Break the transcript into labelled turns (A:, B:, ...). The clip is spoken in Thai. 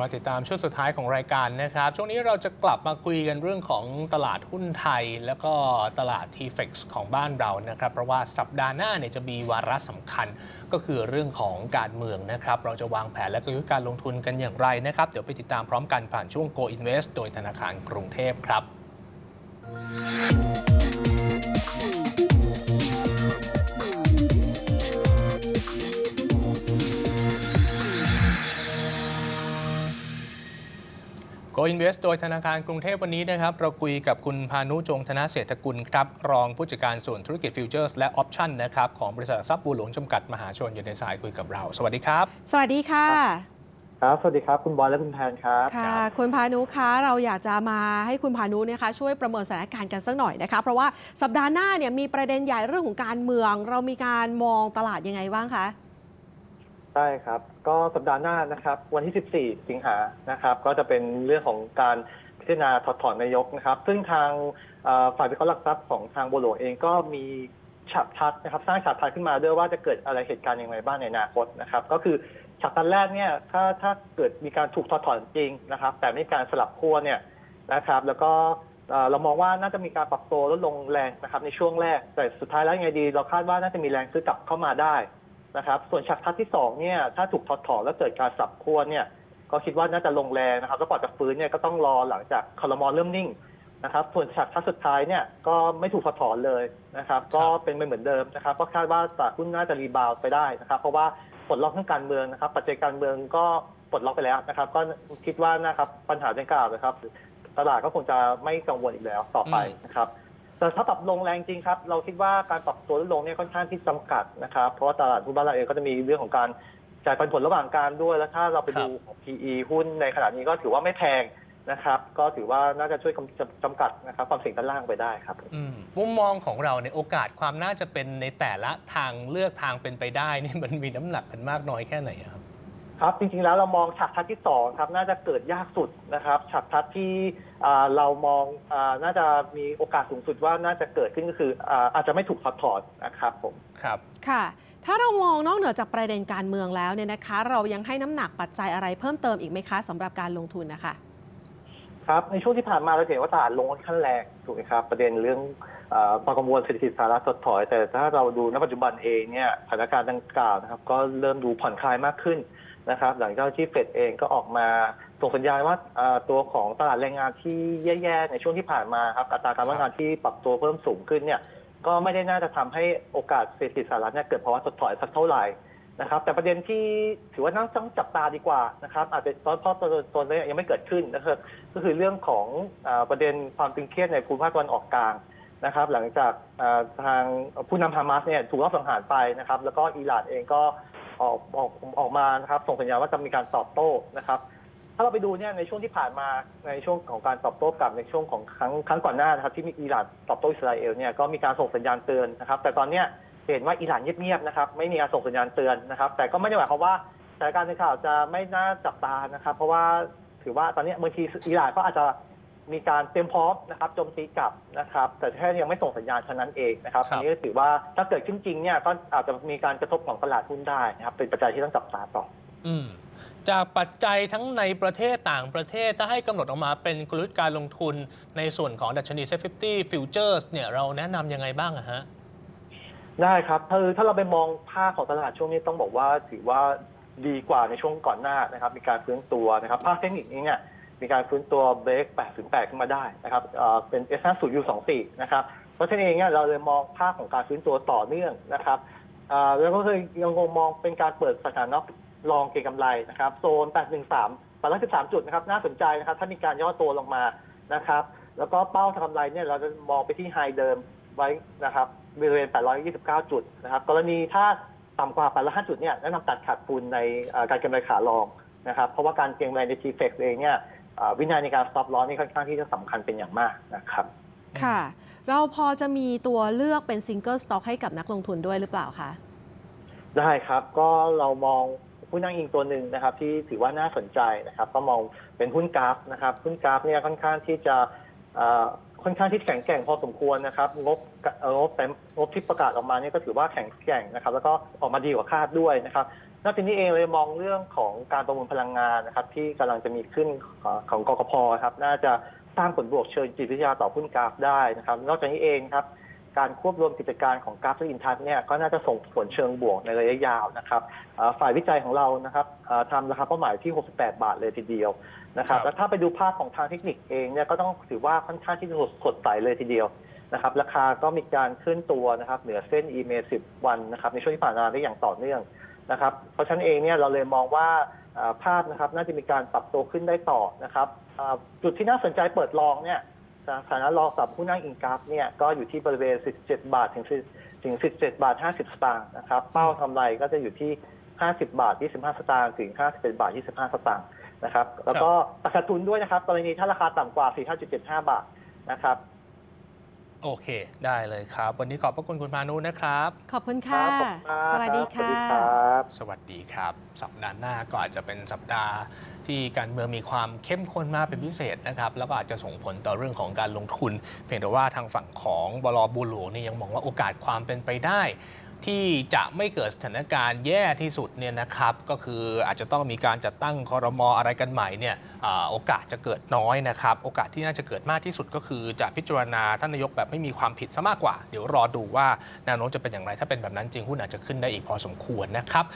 A: มาติดตามช่วงสุดท้ายของรายการนะครับ ช่วงนี้เราจะกลับมาคุยกันเรื่องของตลาดหุ้นไทย แล้วก็ตลาด t f x ของบ้านเรานะครับ เพราะว่าสัปดาห์หน้าเนี่ยจะมีวาระสำคัญก็คือเรื่องของการเมืองนะครับ เราจะวางแผนและกลยุทธ์การลงทุนกันอย่างไรนะครับ เดี๋ยวไปติดตามพร้อมกันผ่านช่วง Go Invest โดยธนาคารกรุงเทพครับ Invest โดยธนาคารกรุงเทพวันนี้นะครับ เราคุยกับคุณพานุจงธนเศรษฐกุลครับ รองผู้จัดการส่วนธุรกิจฟิวเจอร์สและออปชั่นนะครับของบริษัทหลักทรัพย์บัวหลวงจำกัดมหาชนอยู่ในสายคุยกับเรา สวัสดีครับ
B: สวัสดีค่ะ
C: ครับ สวัสดีครับคุณบอลและคุณแพนครับ
B: ค่ะ คุณพานุคะเราอยากจะมาให้คุณพานุเนี่ยคะช่วยประเมินสถานการณ์กันสักหน่อยนะคะ เพราะว่าสัปดาห์หน้าเนี่ยมีประเด็นใหญ่เรื่องของการเมือง เรามีการมองตลาดยังไงบ้างคะ
C: ใช่ครับ ก็สัปดาห์หน้านะครับ วันที่ 14 สิงหานะครับ ก็จะเป็นเรื่องของการพิจารณาถอดถอนนายกนะครับ ซึ่งทางเอ่อฝ่ายวิเคราะห์หลักทรัพย์ของทางบัวหลวงเองก็มีฉากทัดนะครับ สร้างฉากทัดขึ้นมาด้วยว่าจะเกิดอะไรเหตุการณ์อย่างไรบ้างในอนาคตนะครับ ก็คือฉากทัดแรกเนี่ยถ้าถ้าเกิดมีการถูกถอดถอนจริงนะครับ แต่ไม่มีการสลับขั้วเนี่ยนะครับ แล้วก็เอ่อเรามองว่าน่าจะมีการปรับตัวลดลงแรงนะครับในช่วงแรกแต่สุดท้ายแล้วยังไงดี เราคาดว่าน่าจะมีแรงซื้อกลับเข้ามาได้ นะครับ ส่วนฉากทัดที่สองเนี่ยถ้าถูกถอดถอนแล้วเกิดการสับขั้วเนี่ยก็คิดว่าน่าจะลงแรงนะครับแล้วกว่าจะฟื้นเนี่ยก็ต้องรอหลังจากคอรมอเริ่มนิ่งนะครับ ส่วนฉากทัดสุดท้ายเนี่ยก็ไม่ถูกถอดถอนเลยนะครับ ก็เป็นไปเหมือนเดิมนะครับ ก็คาดว่าตลาดหุ้นน่าจะรีบาวด์ไปได้นะครับ เพราะว่าปลดล็อกทางการเมืองนะครับ ปัจจัยการเมืองก็ปลดล็อกไปแล้วนะครับ ก็คิดว่านะครับปัญหาดังกล่าวนะครับ ตลาดก็คงจะไม่กังวลอีกแล้วต่อไปนะครับ แต่ถ้าปรับลงแรงจริงครับ เราคิดว่าการปรับตัวลดลงเนี่ยค่อนข้างที่จำกัดนะครับ เพราะว่าตลาดหุ้นบ้านเราเองก็จะมีเรื่องของการจ่ายปันผลระหว่างการด้วย แล้วถ้าเราไปดูของ PE หุ้นในขณะนี้ก็ถือว่าไม่แพงนะครับ ก็ถือว่าน่าจะช่วยกำจำจำกัดนะครับความเสี่ยงด้านล่างไปได้ครับ
A: อืมมุมมองของเราในยโอกาสความน่าจะเป็นในแต่ละทางเลือกทางเป็นไปได้นี่มันมีน้ำหนักกันมากน้อยแค่ไหนอะครับ
C: ครับจริงๆแล้วเรามองฉากทัดที่สองครับน่าจะเกิดยากสุดนะครับฉากทัดที่อ่าเรามองอาน่าจะมีโอกาสสูงสุดว่าน่าจะเกิดขึ้นก็คืออาอาจจะไม่ถูกถอดถอนนะครับผม
A: ครับ
B: ค่ะ ถ้าเรามองนอกเหนือจากประเด็นการเมืองแล้วเนี่ยนะคะ เรายังให้น้ำหนักปัจจัยอะไรเพิ่มเติมอีกไหมคะสำหรับการลงทุนนะคะ
C: ครับในช่วงที่ผ่านมาเราเห็นว่าตลาดลงค่อนข้างแรงถูกไหมครับประเด็นเรื่องเออความกังวลเศรษฐกิจสหรัฐถดถอย แต่ถ้าเราดูณปัจจุบันเองเนี่ยสถานการณ์ดังกล่าวนะครับ ก็เริ่มดูผ่อนคลายมากขึ้น นะครับ หลังจากที่เฟดเองก็ออกมาส่งสัญญาณว่าตัวของตลาดแรงงานที่แย่ๆในช่วงที่ผ่านมาครับอัตราการว่างงานที่ปรับตัวเพิ่มสูงขึ้นเนี่ยก็ไม่ได้น่าจะทำให้โอกาสเศรษฐกิจสหรัฐเนี่ยเกิดภาวะถดถอยสักเท่าไหร่นะครับ แต่ประเด็นที่ถือว่าน่าต้องจับตาดีกว่านะครับอาจจะเพราะเพราะตัวตัวนี้ยังไม่เกิดขึ้นนะครับก็คือเรื่องของอประเด็นความตึงเครียดในภูมิภาคตะวันออกกลางนะครับ หลังจากทางผู้นำฮามาสเนี่ยถูกรอบสังหารไปนะครับ แล้วก็อิหร่านเองก็ ออกออกออกมานะครับ ส่งสัญญาณว่าจะมีการตอบโต้นะครับ ถ้าเราไปดูเนี่ยในช่วงที่ผ่านมาในช่วงของการตอบโต้กลับในช่วงของครั้งครั้งก่อนหน้านะครับ ที่มีอิหร่านตอบโต้อิสราเอลเนี่ยก็มีการส่งสัญญาณเตือนนะครับ แต่ตอนเนี้ยเห็นว่าอิหร่านเงียบๆนะครับไม่มีการส่งสัญญาณเตือนนะครับ แต่ก็ไม่ได้หมายความว่าสถานการณ์ในข่าวจะไม่น่าจับตานะครับ เพราะว่าถือว่าตอนนี้บางทีอิหร่านก็อาจจะ มีการเตรียมพร้อมนะครับโจมตีกลับนะครับ แต่แค่ยังไม่ส่งสัญญาณเท่านั้นเองนะครับ
A: ครับ
C: อันนี้ก็ถือว่าถ้าเกิดขึ้นจริงเนี่ยก็อาจจะมีการกระทบของตลาดหุ้นได้นะครับเป็นปัจจัยที่ต้องจับตาต่อ
A: อืมจากปัจจัยทั้งในประเทศต่างประเทศถ้าให้กำหนดออกมาเป็นกลยุทธ์การลงทุนในส่วนของดัชนี s 50 Futures เนี่ยเราแนะนำยังไงบ้างอะฮะ
C: ได้ครับคือถ้าเราไปมองภาพของตลาดช่วงนี้ต้องบอกว่าถือว่าดีกว่าในช่วงก่อนหน้านะครับ มีการฟื้นตัวนะครับ ภาพเทคนิคนี้เนี่ย มีการฟื้นตัวเบรก808 ขึ้นมาได้นะครับเอ่อเป็น S 5 0 U 2 4 นะครับ เพราะฉะนั้นเองเนี่ยเราเลยมองภาพของการฟื้นตัวต่อเนื่องนะครับแล้วก็คือยังคงมองเป็นการเปิดสถานะรองเก็งกำไรนะครับโซน 813 813 จุดนะครับน่าสนใจนะครับถ้ามีการย่อตัวลงมานะครับ แล้วก็เป้าทางกำไรเนี่ยเราจะมองไปที่ไฮเดิมไว้นะครับบริเวณ 829 จุดนะครับ กรณีถ้าต่ำกว่า 805 จุดเนี่ยแนะนำตัดขาดทุนในการเก็งกำไรขาลองนะครับ เพราะว่าการเก็งกำไรใน T-Fex เองเนี่ย วินัยในการ stop loss นี่ค่อนข้างที่จะสำคัญเป็นอย่างมากนะครับ
B: ค่ะ เราพอจะมีตัวเลือกเป็นซิงเกิลสต็อกให้กับนักลงทุนด้วยหรือเปล่าคะ
C: ได้ครับก็เรามองหุ้นนั่งอิงตัวหนึ่งนะครับ ที่ถือว่าน่าสนใจนะครับ ก็มองเป็นหุ้นกราฟนะครับหุ้นกราฟเนี่ยค่อนข้างที่จะเอ่อค่อนข้างที่แข็งแกร่งพอสมควรนะครับงบเอ่องบแต่งบที่ประกาศออกมาเนี่ยก็ถือว่าแข็งแกร่งนะครับ แล้วก็ออกมาดีกว่าคาดด้วยนะครับในอกจากนี้เองเลยมองเรื่องของการประมูลพลังงานนะครับที่กำลังจะมีขึ้นของของกกพครับน่าจะสร้างผลบวกเชิงจิตวิทยาต่อหุ้นกราฟได้นะครับ นอกจากนี้เองครับการควบรวมกิจการของกราฟและอินทัศเนี่ยก็น่าจะส่งผลเชิงบวกในระยะยาวนะครับอ่อฝ่ายวิจัยของเรานะครับอ่อทำราคาเป้าหมายที่ 68 บาทเลยทีเดียวนะครับ
A: ครับ
C: แล้วถ้าไปดูภาพของทางเทคนิคเองเนี่ยก็ต้องถือว่าค่อนข้างที่จะสดใสเลยทีเดียวนะครับราคาก็มีการขึ้นตัวนะครับเหนือเส้น EMA 10 วันนะครับในช่วงที่ผ่านมาได้อย่างต่อเนื่อง นะครับเพราะฉะนั้นเองเนี่ยเราเลยมองว่าเอ่อภาพนะครับน่าจะมีการปรับตัวขึ้นได้ต่อนะครับเอ่อจุดที่น่าสนใจเปิดลองเนี่ยสถานะรองสำหรับผู้นั่งอิงกราฟเนี่ยก็อยู่ที่บริเวณ 17 บาทถึง10ถึง 17 บาท 50 สตางค์นะครับเป้าทำไรก็จะอยู่ที่ 50 บาท 25 สตางค์ถึง 51 บาท 25 สตางค์นะครับแล้วก็ตัดขาดทุนด้วยนะครับกรณีถ้าราคาต่ำกว่า 45.75 บาทนะครับ
A: โอเค ได้เลยครับ วันนี้ขอบพระคุณคุณพานุนะครับ
B: ขอบคุณค่ะ
C: ครับผมครับ
B: สวัสดี
C: สวัส
B: ค่ะ
C: ดีครับ
A: สวัสดีครับ สัปดาห์หน้าก็อาจจะเป็นสัปดาห์ที่การเมืองมีความเข้มข้นมากเป็นพิเศษนะครับ แล้วก็อาจจะส่งผลต่อเรื่องของการลงทุน เพียงแต่ว่าทางฝั่งของบลบูหลวงเนี่ยยังมองว่าโอกาสความเป็นไปได้ ที่จะไม่เกิดสถานการณ์แย่ที่สุดเนี่ยนะครับ ก็คืออาจจะต้องมีการจัดตั้งคอรมออะไรกันใหม่เนี่ยอโอกาสจะเกิดน้อยนะครับ โอกาสที่น่าจะเกิดมากที่สุดก็คือจะพิจารณาท่านนายกแบบไม่มีความผิดซะมากกว่า เดี๋ยวรอดูว่าแนวโน้มจะเป็นอย่างไรถ้าเป็นแบบนั้นจริงหุ้นอาจจะขึ้นได้อีกพอสมควรนะครับ